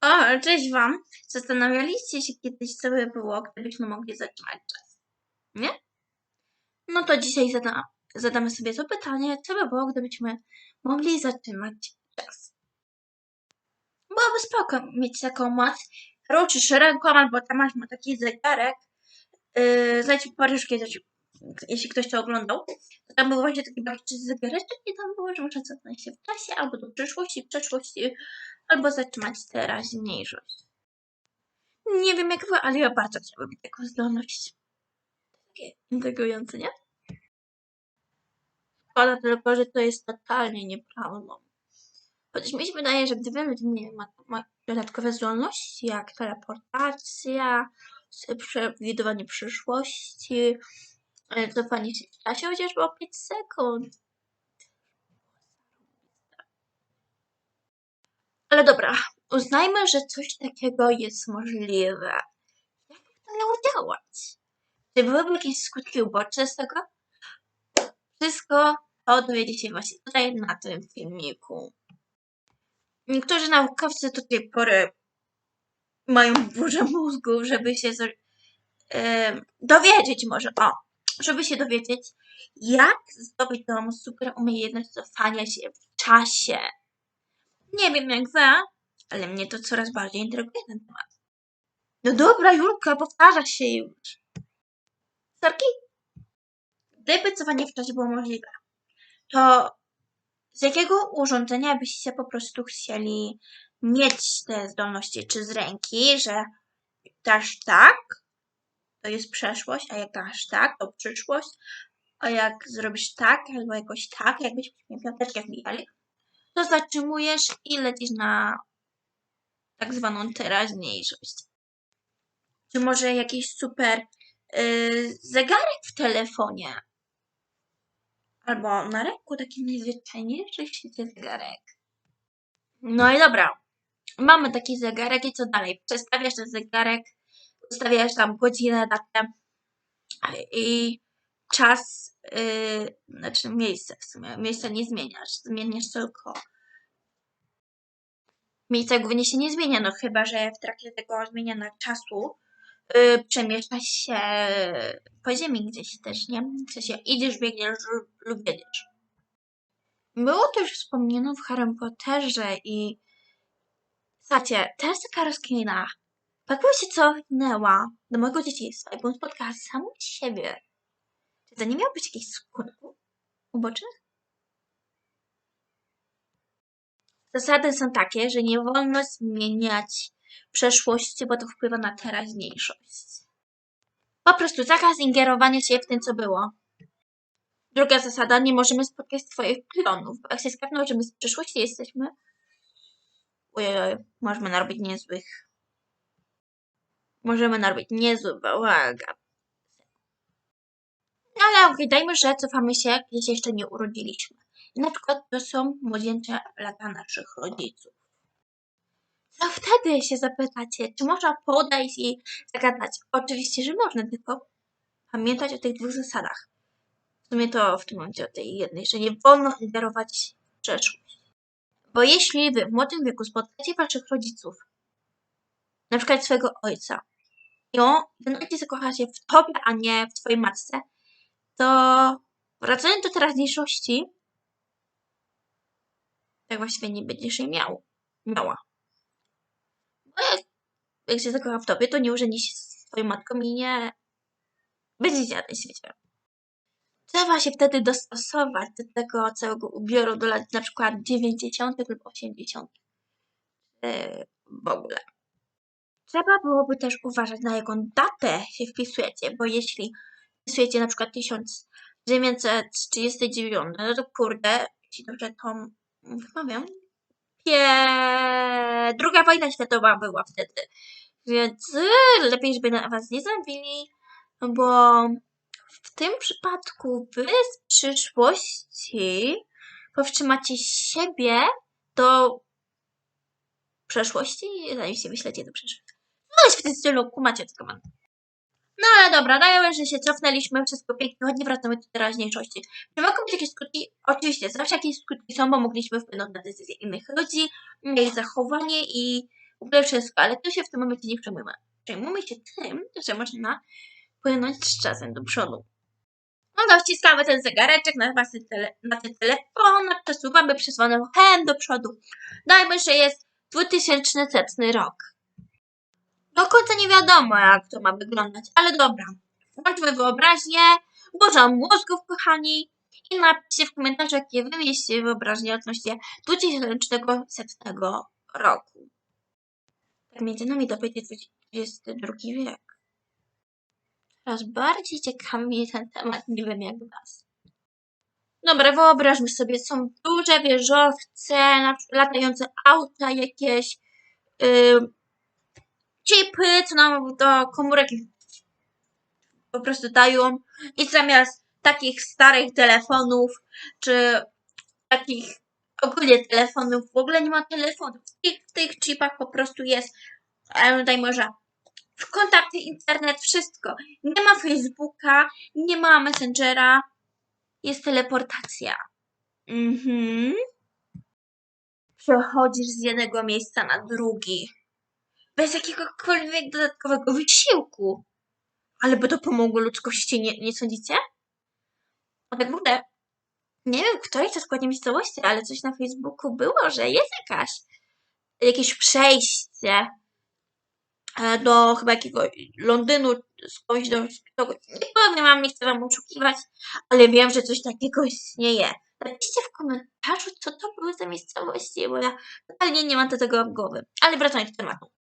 O, cześć Wam. Zastanawialiście się kiedyś, co by było, gdybyśmy mogli zatrzymać czas? Nie? No to dzisiaj zada zadamy sobie to pytanie, co by było, gdybyśmy mogli zatrzymać czas? Byłoby spoko mieć taką moc. Ruszysz ręką, albo tam masz ma taki zegarek. Yy, Paryż kiedyś, jeśli ktoś to oglądał. Tam był właśnie taki bardzo zegareczek i tam było, że można cofnąć się w czasie, albo do przyszłości, przeszłości, albo zatrzymać teraźniejszość. Nie wiem jak wy, ale ja bardzo chciałabym taką zdolność. Takie intrygujące, nie? Szkoda tylko, że to jest totalnie nieprawdą. Chociaż mi się wydaje, że gdyby ludzie ma, ma dodatkowe zdolności, jak teleportacja, przewidywanie przyszłości, e, cofanie się w czasie chociażby o 5 sekund. Ale dobra, uznajmy, że coś takiego jest możliwe. Jak to miało działać? Czy byłyby jakieś skutki uboczne z tego? Wszystko to dowiecie się właśnie tutaj na tym filmiku. Niektórzy naukowcy do tej pory mają burzę mózgu, żeby się em, dowiedzieć może, o, żeby się dowiedzieć, jak zdobyć tą super umiejętność cofania się w czasie. Nie wiem jak wy, ale mnie to coraz bardziej intryguje ten temat. No dobra, Julka, powtarza się już. Sorki? Gdyby cofanie w czasie było możliwe, to z jakiego urządzenia byście po prostu chcieli mieć te zdolności? Czy z ręki, że dasz tak, to jest przeszłość, a jak dasz tak, to przyszłość, a jak zrobisz tak, albo jakoś tak, jakbyś miał piąteczkę wbijali, to zatrzymujesz i lecisz na tak zwaną teraźniejszość. Czy może jakiś super yy, zegarek w telefonie? Albo na ręku taki najzwyczajniejszy w świecie zegarek. No i dobra. Mamy taki zegarek i co dalej? Przestawiasz ten zegarek, ustawiasz tam godzinę, datę i czas, yy, znaczy miejsce w sumie. Miejsca nie zmieniasz, zmieniasz tylko miejsce głównie się nie zmienia, no chyba, że w trakcie tego zmieniania czasu yy, się po ziemi gdzieś też, nie? W sensie idziesz, biegniesz lub- jedziesz. Było też wspomniano w Harry Potterze i słuchajcie, teraz taka rozkmina. Jakbym się cofnęła do mojego dzieciństwa i bym spotkała samą siebie, to nie miało być jakichś skutków ubocznych? Zasady są takie, że nie wolno zmieniać przeszłości, bo to wpływa na teraźniejszość. Po prostu zakaz ingerowania się w tym, co było. Druga zasada, nie możemy spotkać swoich klonów, bo jak się skapną, że my z przeszłości jesteśmy, ojej, możemy narobić niezłych, możemy narobić niezły bałagan. Ale okej, dajmy, że cofamy się, gdzie się jeszcze nie urodziliśmy. Na przykład to są młodzieńcze lata naszych rodziców. Co wtedy się zapytacie, czy można podejść i zagadać? Oczywiście, że można, tylko pamiętać o tych dwóch zasadach. W sumie to w tym momencie o tej jednej, że nie wolno ingerować w przeszłość. Bo jeśli wy w młodym wieku spotkacie waszych rodziców, na przykład swojego ojca, i on, ten ojciec zakocha się w tobie, a nie w twojej matce, to wracając do teraźniejszości, tak właściwie nie będziesz jej miał. Miała. Bo jak, jak się zakocha w tobie, to nie urzędzi się z twoją matką i nie będziecie na tym świecie. Trzeba się wtedy dostosować do tego całego ubioru do lat na przykład 90. lub 80. Yy, w ogóle. Trzeba byłoby też uważać na jaką datę się wpisujecie, bo jeśli wpisujecie na przykład 1939, no to kurde, jeśli dobrze to wymawiam, pie... druga wojna światowa była wtedy. Więc lepiej, żeby na was nie zabili, no bo w tym przypadku wy z przyszłości powstrzymacie siebie do przeszłości, zanim się wyślecie do przyszłości. No w tym stylu, kumacie co mam. No ale dobra, dajemy, że się cofnęliśmy, wszystko pięknie, chodź, wracamy do teraźniejszości. Czy mogą być jakieś skutki? Oczywiście, zawsze jakieś skutki są, bo mogliśmy wpłynąć na decyzje innych ludzi, na ich zachowanie i w ogóle wszystko, ale to się w tym momencie nie przejmujemy. Przejmujemy się tym, że można płynąć z czasem do przodu. No to wciskamy ten zegareczek na, wasy tele, na ten telefon, przesuwamy przesłaną hen do przodu. Dajmy, że jest 2100 rok. Do końca nie wiadomo, jak to ma wyglądać, ale dobra. Włączmy wyobraźnię, ułożę mózgów, kochani, i napiszcie w komentarzu, jakie wy mieliście wyobraźnie odnośnie 2100 roku. Tak między nami będzie XXI wiek. Coraz bardziej ciekawi mnie ten temat, nie wiem jak was. Dobra, wyobraźmy sobie, są duże wieżowce, latające auta jakieś, yy, chipy, co nam do komórek po prostu dają i zamiast takich starych telefonów, czy takich ogólnie telefonów, w ogóle nie ma telefonów. W tych, w tych chipach po prostu jest, daj może, w kontakty, internet, wszystko. Nie ma Facebooka, nie ma Messengera, jest teleportacja. Mhm. Przechodzisz z jednego miejsca na drugi. Bez jakiegokolwiek dodatkowego wysiłku. Ale by to pomogło ludzkości, nie, nie sądzicie? A tak w ogóle, nie wiem, w której to składnie miejscowości, ale coś na Facebooku było, że jest jakaś, jakieś przejście e, do chyba jakiegoś Londynu, skądś do kogoś. Nie powiem wam, nie chcę wam oszukiwać, ale wiem, że coś takiego istnieje. Napiszcie w komentarzu, co to były za miejscowości, bo ja totalnie nie mam do tego głowy. Ale wracając do tematu.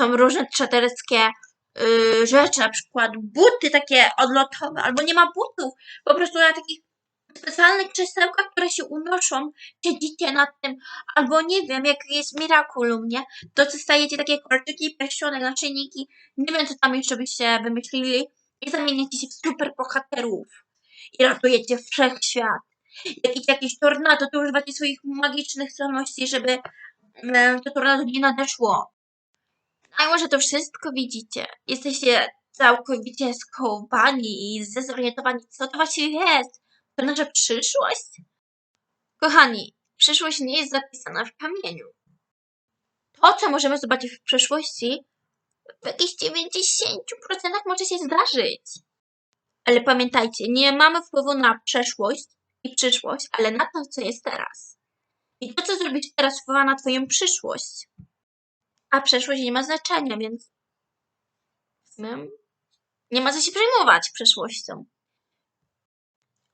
Są różne czaterskie yy, rzeczy, na przykład buty takie odlotowe, albo nie ma butów, po prostu na takich specjalnych krzesełkach, które się unoszą, siedzicie nad tym, albo nie wiem, jak jest Miraculum, nie? To dostajecie takie kolczyki, pierścionek, naszyjniki, nie wiem, co tam jeszcze byście wymyślili i zamieniacie się w super bohaterów i ratujecie wszechświat. Jak idzie jakieś tornado, to używacie swoich magicznych zdolności, żeby e, to tornado nie nadeszło. A może to wszystko widzicie? Jesteście całkowicie skołowani i zdezorientowani, co to właściwie jest? To nasza przyszłość? Kochani, przyszłość nie jest zapisana w kamieniu. To, co możemy zobaczyć w przyszłości, w jakichś 90% może się zdarzyć. Ale pamiętajcie, nie mamy wpływu na przeszłość i przyszłość, ale na to, co jest teraz. I to, co zrobisz teraz, wpływa na Twoją przyszłość. A przeszłość nie ma znaczenia, więc my nie ma co się przejmować przeszłością.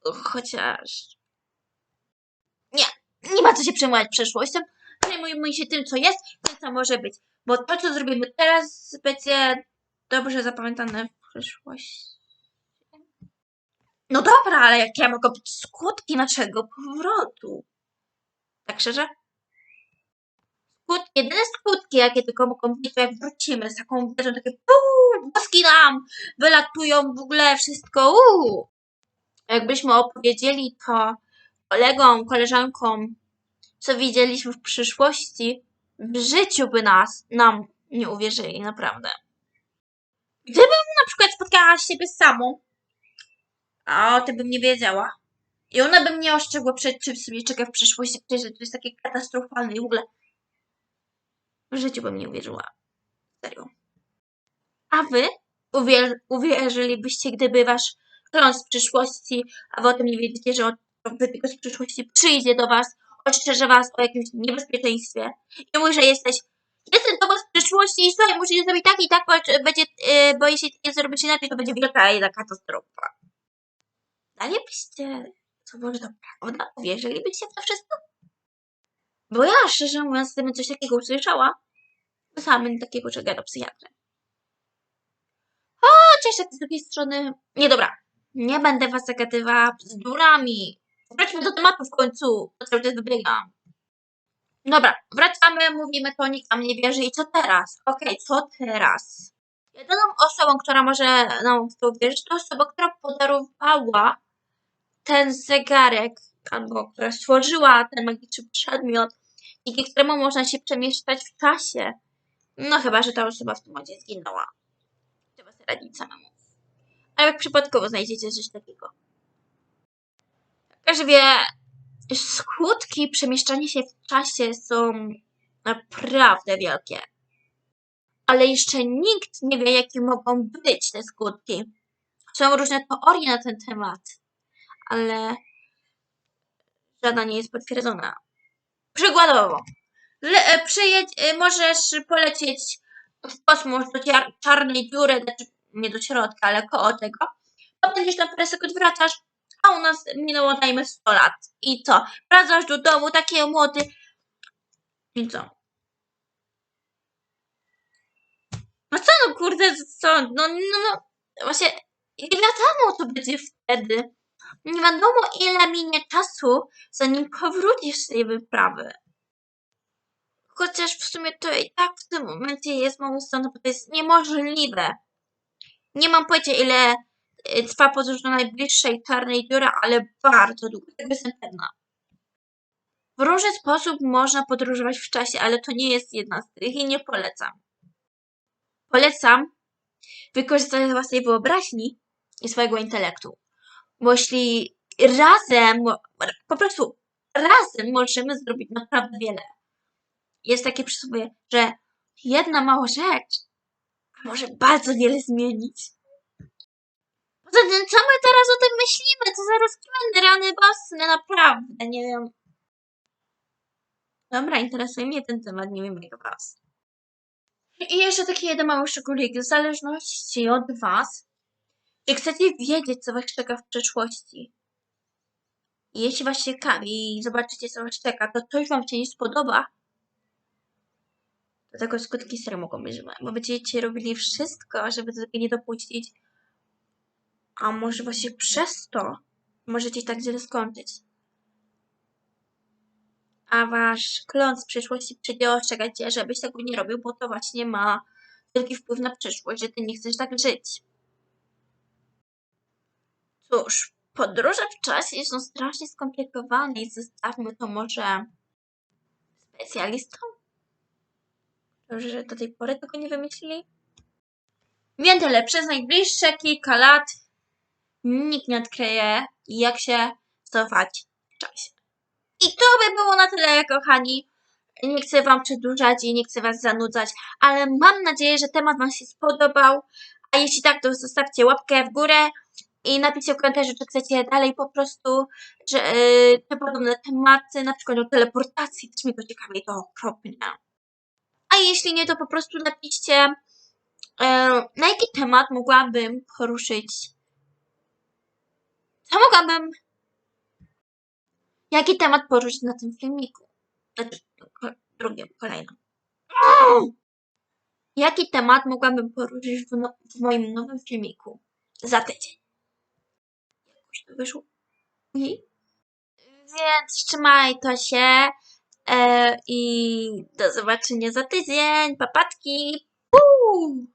Chociaż. Nie, nie ma co się przejmować przeszłością. Przejmujmy się tym, co jest, tym, co może być. Bo to, co zrobimy teraz, będzie dobrze zapamiętane w przyszłości. No dobra, ale jakie mogą być skutki naszego powrotu? Tak szczerze? Skutki, jedyne skutki, jakie tylko mogą być, jak wrócimy z taką wieżą, takie puu, boski nam wylatują, w ogóle wszystko, uuu. Jakbyśmy opowiedzieli to kolegom, koleżankom, co widzieliśmy w przyszłości, w życiu by nas, nam nie uwierzyli, naprawdę. Gdybym na przykład spotkała siebie samą, a o tym bym nie wiedziała, i ona by mnie ostrzegła przed czym sobie czeka w przyszłości, przecież to jest takie katastrofalne i w ogóle w życiu bym nie uwierzyła. Serio. A wy uwier- uwierzylibyście, gdyby wasz klon z przyszłości, a wy o tym nie wiedzicie, że on wybieg z przyszłości przyjdzie do was, ostrzeże was o jakimś niebezpieczeństwie i mówi, że jesteś jestem do was z przyszłości i słuchaj, musisz zrobić tak i tak, bo, będzie, yy, bo jeśli nie zrobisz inaczej, to będzie wielka jedna katastrofa. Dalej byście, co może to prawda, uwierzylibyście w to wszystko? Bo ja, szczerze mówiąc, gdybym coś takiego usłyszała, samym takiego czeka do psychiatry. Chociaż tak z drugiej strony... Nie, dobra. Nie będę was zagadywała bzdurami. Wróćmy do tematu w końcu. To cały czas wybiegam. Dobra, wracamy, mówimy, to nikt nam nie wierzy. I co teraz? Okej, co teraz? Jedyną osobą, która może nam w to uwierzyć, to osoba, która podarowała ten zegarek, albo która stworzyła ten magiczny przedmiot, dzięki któremu można się przemieszczać w czasie. No chyba, że ta osoba w tym momencie zginęła. Trzeba sobie radzić samemu. A jak przypadkowo znajdziecie coś takiego. Każdy wie, skutki przemieszczania się w czasie są naprawdę wielkie. ale jeszcze nikt nie wie, jakie mogą być te skutki. Są różne teorie na ten temat, ale żadna nie jest potwierdzona. Przykładowo, le, e, przyjedź, e, możesz polecieć w kosmos do ciar- czarnej dziury, znaczy nie do środka, ale koło tego, to będziesz tam parę wracasz, a u nas minęło dajmy 100 lat. I co? Wracasz do domu, taki młody. I co? No co no kurde, co? No, no, no. Właśnie nie wiadomo co będzie wtedy. Nie wiadomo ile minie czasu, zanim powrócisz z tej wyprawy. Chociaż w sumie to i tak w tym momencie jest mało sądu, bo to jest niemożliwe. Nie mam pojęcia ile y, trwa podróż do najbliższej czarnej dziury, ale bardzo długo, tego jestem pewna. W różny sposób można podróżować w czasie, ale to nie jest jedna z tych i nie polecam. Polecam wykorzystać własnej wyobraźni i swojego intelektu. Bo jeśli razem, po prostu razem możemy zrobić naprawdę wiele. Jest takie przysłowie, że jedna mała rzecz może bardzo wiele zmienić. Poza tym, co my teraz o tym myślimy? Co za rozkminy, rany bosne, naprawdę, nie wiem. Dobra, interesuje mnie ten temat, nie wiem jak was. I jeszcze taki jeden mały szczególik, w zależności od was, czy chcecie wiedzieć, co was czeka w przyszłości. I jeśli was ciekawi i zobaczycie, co was czeka, to coś wam się nie spodoba, to tego skutki serio mogą być złe, bo będziecie robili wszystko, żeby do tego nie dopuścić, a może właśnie przez to możecie tak źle skończyć. A wasz klon z przyszłości przyjdzie ostrzegać cię, żebyś tego nie robił, bo to właśnie ma wielki wpływ na przyszłość, że ty nie chcesz tak żyć. Cóż, podróże w czasie są strasznie skomplikowane i zostawmy to może specjalistom, którzy do tej pory tego nie wymyślili. Wiem tyle, przez najbliższe kilka lat nikt nie odkryje, jak się cofać w czasie. I to by było na tyle, kochani. Nie chcę Wam przedłużać i nie chcę Was zanudzać, ale mam nadzieję, że temat Wam się spodobał. A jeśli tak, to zostawcie łapkę w górę i napiszcie w komentarzu, czy chcecie dalej po prostu, że yy, podobne tematy, na przykład o teleportacji, też mnie to ciekawi, to okropnie. A jeśli nie, to po prostu napiszcie, yy, na jaki temat mogłabym poruszyć. Co mogłabym Jaki temat poruszyć na tym filmiku? Znaczy, drugim, kolejnym. Jaki temat mogłabym poruszyć w, no, w moim nowym filmiku? Za tydzień. Jakoś to wyszło. I? Więc trzymaj to się e, i do zobaczenia za tydzień. Papatki. Puu!